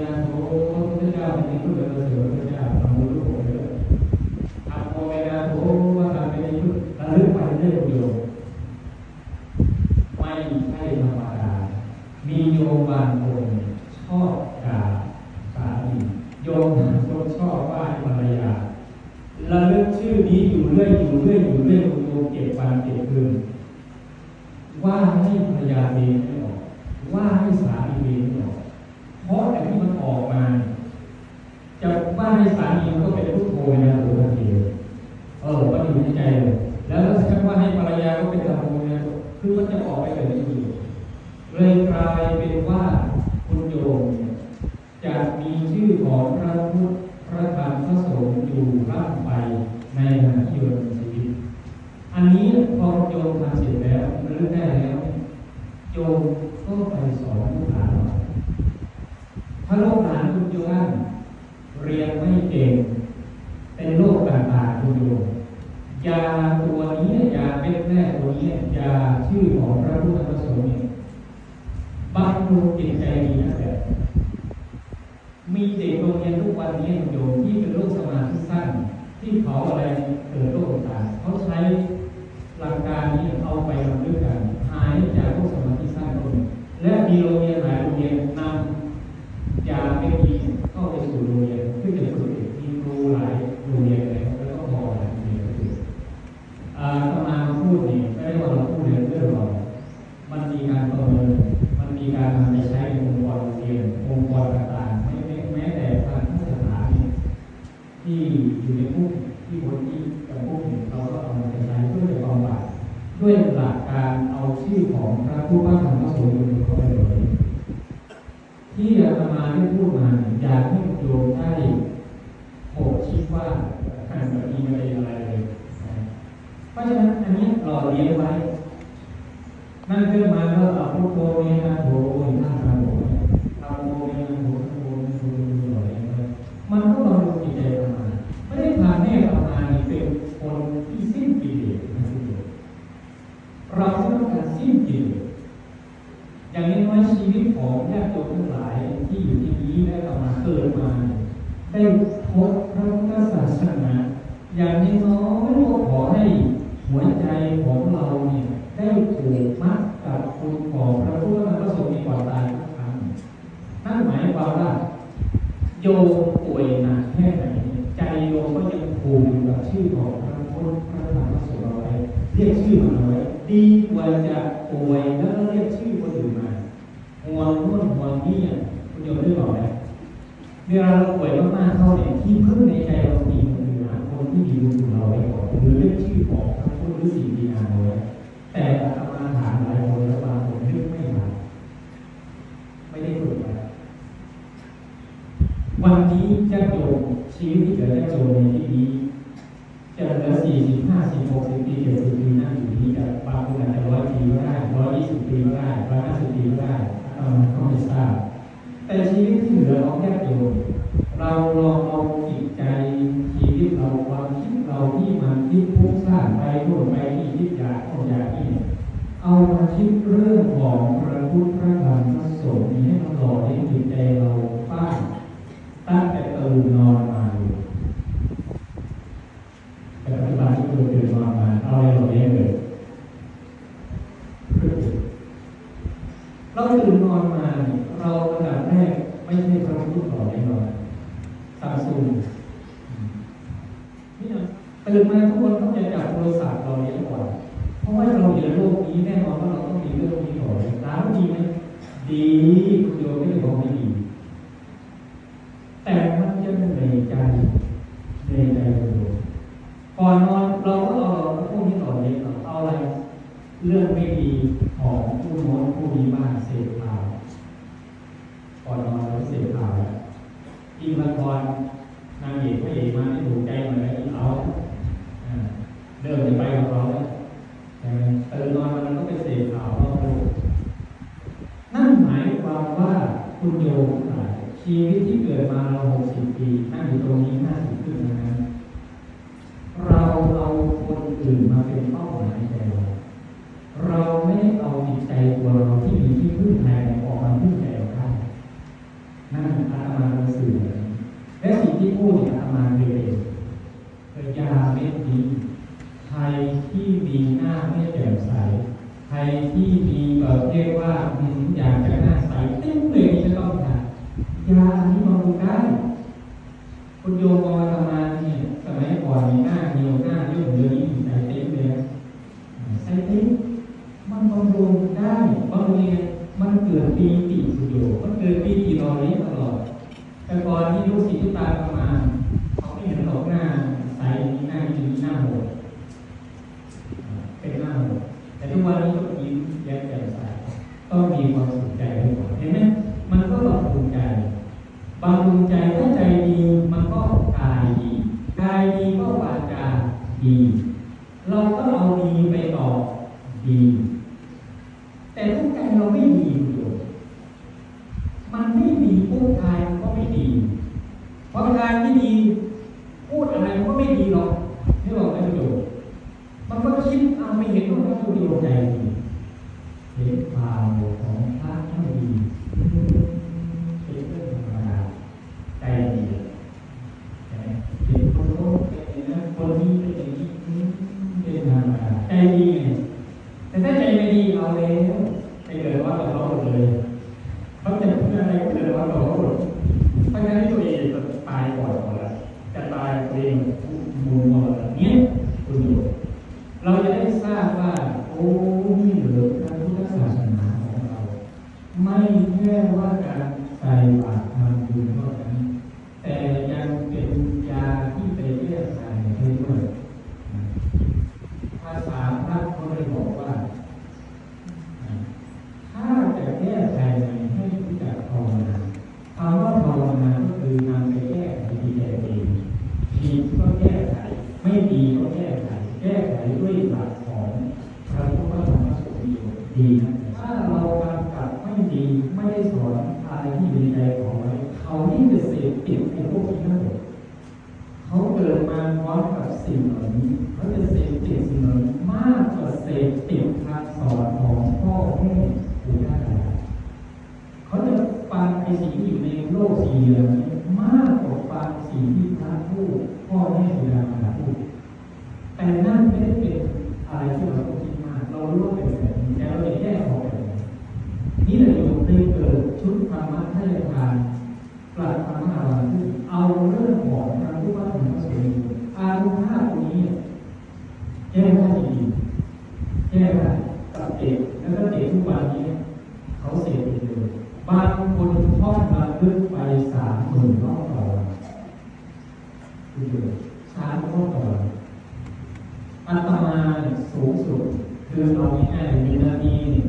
นะโถพระพุทธเจ้าเป็นผู้เดินเสือพระเจ้าเรารู้โอ้ยทำโมเมนะโถว่าทำเป็นผู้ระลึกไปเรื่อยโยมไม่ใช่ธรรมดามีโยมบางคนชอบด่าสามีโยมบางคนชอบว่าภรรยาระลึกชื่อนี้อยู่เรื่อยอยู่เรื่อยอยู่เรื่อยโยมเก็บวันเก็บคืนว่าให้ภรรยาเองไม่ออก ว่าให้สามีเองไม่ออก เพราะแต่ที่มันออกมา จะ ให้สามีมันก็เป็นพุทโธนะหรือว่าเดียวเออมันอยู่ในใจเลยแล้วถ้าว่าให้ภรรยาก็เป็นธรรมโมนะคือมันจะออกไปแบบนี้อยู่เลยกลายเป็นว่าคุณโยมเนี่ยจะมีชื่อของพระพุทธพระธรรมพระสงฆ์อยู่ร่ำไปในขณะที่โยมมีชีวิต อันนี้พอโยมทำเสร็จแล้วเรื่องได้แล้วโยมก็ไปสอนลูกหลานถ้าลูกหลานคุณโยมเรียนไม่เก่งเป็นโรคต่างๆคุณโยมยาตัวนี้ยาเม็ดแรกตัวนี้ยาชื่อของพระพุทธพระสงฆ์เนี่ยบำรุงจิตใจดีนะแต่มีเด็กโรงเรียนทุกวันนี้โยมที่เป็นโรคสมาธิสั้น ที่เขาอะไรเกิดโรคต่างเขาใช้หลักการนี้เอาไปทำด้วยกันหายจากโรคสมาธิสั้นก็มีและมีโรงเรียนหลายโรงเรียนนำยาไม่ดีเข้าไปสู่โรง ที่อยู่ในคุกที่คนที่จำคุกเนี่ยเราก็เอามาใช้เพื่อจะบำบัดด้วยหลักการเอาชื่อของพระผู้ว่าธรรมโสดมเข้าไปเลยที่อาตมาได้พูดมาอยากให้โยมได้โหดคิดว่าการแบบนี้ไม่ได้อะไรเลยเพราะฉะนั้นอันนี้หล่อเลี้ยงไว้ นั่นขึ้นมาก็เอาพุทโธเมนะโธอินาคาโธ สิ้นกิเลสนะทุกคนเราต้องการสิ้นกิเลสอย่างน้อยๆชีวิตของญาติโยมทั้งหลายที่อยู่ที่นี้และเรามาเกิดมา ได้พบพระพุทธศาสนา อย่างน้อยก็ขอให้หัวใจของเราเนี่ยได้ถูกมัดกับคุณของพระพุทธพระสงฆ์ในก่อนตายทุกครั้งนั่นหมายความว่าโยมป่วยหนักแค่ไหนใจโยมก็ยังผูกอยู่กับชื่อของพระ พุทธพระธรรมพระสงฆ์เอาไว้เรียกชื่อมันเอาไว้ดีกว่าจะป่วยแล้วเรียกชื่อคนอื่นมาห่วงนู่นห่วงนี่อะคุณโยมได้บอกไหมเวลาเราป่วยมากๆเข้าเนี่ยที่พึ่งในใจเรามีคนอื่นหาคนที่ดีบุญเราไว้ก่อนหรือเรียกชื่อของพระพุทธหรือสิ่งดีงามเอาไว้แต่อาตมาถามหลายคนแล้วบางคนนึกไม่ทันไม่ได้ฝึกไว้วันนี้ญาติโยมชีวิตที่เหลือญาโยมในที่นี้จะเหลือสี่สิบห้าสิบหกสิบปีเจ็ดสิบปีนั่งอยู่ที่จะบางคนอาจจะร้อยปีก็ได้ ร้อยยี่สิบปีก็ได้ร้อยห้าสิบปีก็ได้เราก็ไม่ทราบแต่ชีวิตที่เหลือของญาติโยมเราลองเอาจิตใจชีวิตเราความคิดเราที่มันคิดพุ่งสร้างไปโน่นไปนี่คิดอยากโน่นอยากนี่เอามาคิดเรื่องของพระพุทธพระธรรมพระสงฆ์นี้ให้มันหล่อเลี้ยงจิตใจเราบ้างตั้งแต่ตื่นนอนมาอยู่แต่ปัจจุบันที่คุณตื่นนอนมาเอาอะไรเราเลี้ยงเลยเรา ตื่นนอนมาเนี่ยเราระดับแรกไม่ใช่พระพุทธหล่อเลี้ยงเราซาซูมนี่นะตื่นมาทุกคนต้องจะจับโทรศัพท์เราเลี้ยงก่อนเพราะว่าเราอยู่ในโลกนี้แน่นอนว่าเราต้องมีเรื่องนี้ก่อนร้านดีไหมดีคุณโยมไม่ได้บอกไม่ดีแต่มันจะเหนื่อยใจเหนื่อยใจอยู่ก่อนนอนเราก็เอาพวกนี้ต่อเลี้ยงเราเอาอะไร เรื่องไม่ดีของผู้น้นผู้นี้บ้างเสพข่าวก่อนนอนเราก็เสพข่าวแล้วอีกละครนางเอกพระเอกมาที่ถูกใจมาแล้วเอาอ่าเริ่มจะไปกับเราแล้วใช่ตื่นนอนมันก็ไปเสพข่าวรอบโลกนั่นหมายความว่าคุณโยมท่ายชีวิตที่เกิดมาเราหกสิบปีนั่งอยู่ตรงนี้ห้าสิบขึ้นนะครับเราเอาคนอื่นมาเป็นเป้าหมายใจเรา เราไม่ได้เอาจิตใจตัวเราที่มีที่พึ่งภายในออกมาพึ่งใจเราได้ นั่นอาตมาเป็นสื่อและสิ่งที่พูดเนี่ยอาต มาเคยเป็นเคยาเม็ดนี้ใครที่มีหน้าไม่แจ่มใส ใครที่มีแบบเรียกว่าอืมอยากจะหน้าใสเต็มเลยจะต้องทานยาอันนี้บำรุงได้ คุณโยมมองอาตมาเนี่ยสมัยก่อนนี่หน้าเหี่ยวหน้ายุ่งเดี๋ยวนี้ใส่เต็มเลยใส่เต็มมันบำรุงได้บำรุงยังไงมันเกิดปีติสุโยมันเกิดปีติรอเลี้ยงตลอดแต่ก่อนที่ลูกศิษย์ลูกตาประมาณเขาไม่เห็นหรอกหน้าใสมีหน้าดีหน้าโหดเป็นหน้าโหดแต่ทุก วันนี้ก็ยิ้มแย้มแจ่มใสต้องมีความสุขใจด้วยเห็นไหมมันก็บำรุงใจบางลวงใจถ้าใจดีมันก็กายดีกายดีก็วาจาดี เราก็เอาดีไปต่อดี แต่ถ้าใจเราไม่ดีคุณโยมมันไม่ดีพูดกายมันก็ไม่ดีเพราะกายไม่ดี พูดอะไรมันก็ไม่ดีหรอกนี่บอกไหมคุณโยมมันก็คิดเอาไม่เห็นว่ามันคุณโยมใจดีเห็นข่าวของพระไม่ดี เป็นเรื่องธรรมดาใจดีแต่เห็นคนโน้นเป็นอย่างนั้นคนนี้เป็นอย่างนี้อืมเป็นธรรมดาใจดีไง แต่ถ้าใจไม่ดีเอาแล้วไปเกิดว่ากับเขาหมดเลยเขาจะพูดอะไรก็เกิดว่ากับเขาหมดเพราะฉะนั้นตัวเองจะตายก่อนหมดแล้วจะตายตัวเองมูลหมดแล้วเนี่ยคุณโยมเราจะได้ทราบว่า โอ้นี่เหรือพระพุทธศาสนาของเรา ไม่แค่ว่าการใส่บาตรทำบุญเท่านั้นแต่ยังเป็นยาที่ไปแก้ไขให้ด้วยภาษาพระเขาได้บอกว่า ถ้าจะแก้ไขให้รู้จักภาวนาคำว่าภาวนาก็คือนำไปแก้ไขที่แท้เองผิดก็แก้ไข ไม่ดีก็แก้ไข แก้ไขด้วยหลักของพระพุทธธรรมสุริโย ดีถ้าเรากำกับไม่ดีไม่ได้สอนอะไรที่อยู่ใจของไว้เขานี่จะเสพติดในพวกนี้ทั้เขาเกิดมาพร้อมกับสิ่งเหล่านี้เขาจะเสพติดสิ่งเหล่านี้มากกว่าเสพติดคำสอนของพ่อแม่ปู่ย่าตายเขาจะฟังไอ้สิ่งที่อยู่ในโลกสี่เหลี่ยมนี้มากกว่าฟังสิ่งที่พระพูดพ่อแม่ปู่ย่าตายายพูด แต่นั่นไม่ได้เป็นอะไรที่เราต้องคิดมาก เรารู้ว่าเป็นแบบนี้แต่เราจะแก้ออกแบบไหนนี่แหละโยมได้เกิดชุดธรรมะให้ทาน ปราธรรมะอาวันเอาเรื่องของพระพุทธธรรมพระสงฆ์อานุภาพนี้แก้ได้ดีแก้ได้กับเด็กแล้วก็เด็กทุกวันนี้เขาเสพติดเลยบางคนท่องระลึกไปสามหมื่นรอบต่อวันคือเดือนสามรอบต่อวันอัตมาสูงสุดคือเอาง่ายๆหนึ่งนาทีเนี่ย